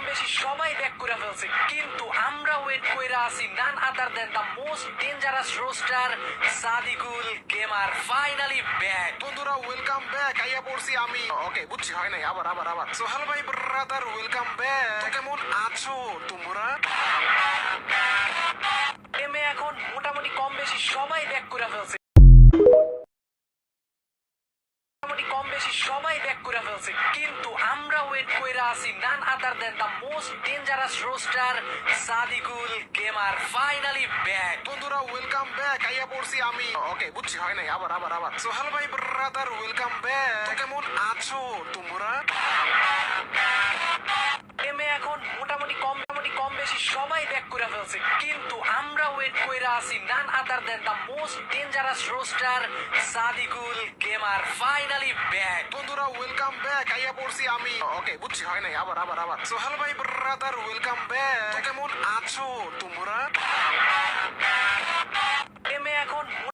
কম বেশি সবাই ব্যাক করে ফেলছে। কিন্তু আমরা ওয়েট কইরা আছি none other than the most dangerous roaster Sadiqul gamer finally back বন্ধুরা ওয়েলকাম ব্যাক আইয়া পড়ছি আমি। ওকে বুঝছি হয় নাই আবার আবার আবার। সোহাল ভাই ব্রাদার ওয়েলকাম ব্যাক কেমন আছো তোমরা? এখন মোটামুটি কম বেশি সবাই ব্যাক করে ফেলছে। মোটামুটি কম বেশি সবাই ব্যাক করে ফেলছে। কিন্তু আমরা ওয়েট কইরা আছি none other than the most dangerous roaster Sadiqul gamer finally back বন্ধুরা ওয়েলকাম ব্যাক আইয়া পড়ছি আমি। ওকে বুঝছি হয় নাই। আবার আবার আবার। সোহাল ভাই ব্রাদার ওয়েলকাম ব্যাক তো কেমন আছো? কম বেশি সবাই ব্যাক করে ফেলছে। কিন্তু আমরা ওয়েট করে আছি none other than the most dangerous roaster Sadiqul gamer finally back বন্ধুরা ওয়েলকাম ব্যাক আইয়া পড়ছি আমি। ওকে বুঝছি, হয় নাই। আবার আবার আবার। সোহাল ভাই ব্রাদার ওয়েলকাম ব্যাক কেমন আছো তোমরা?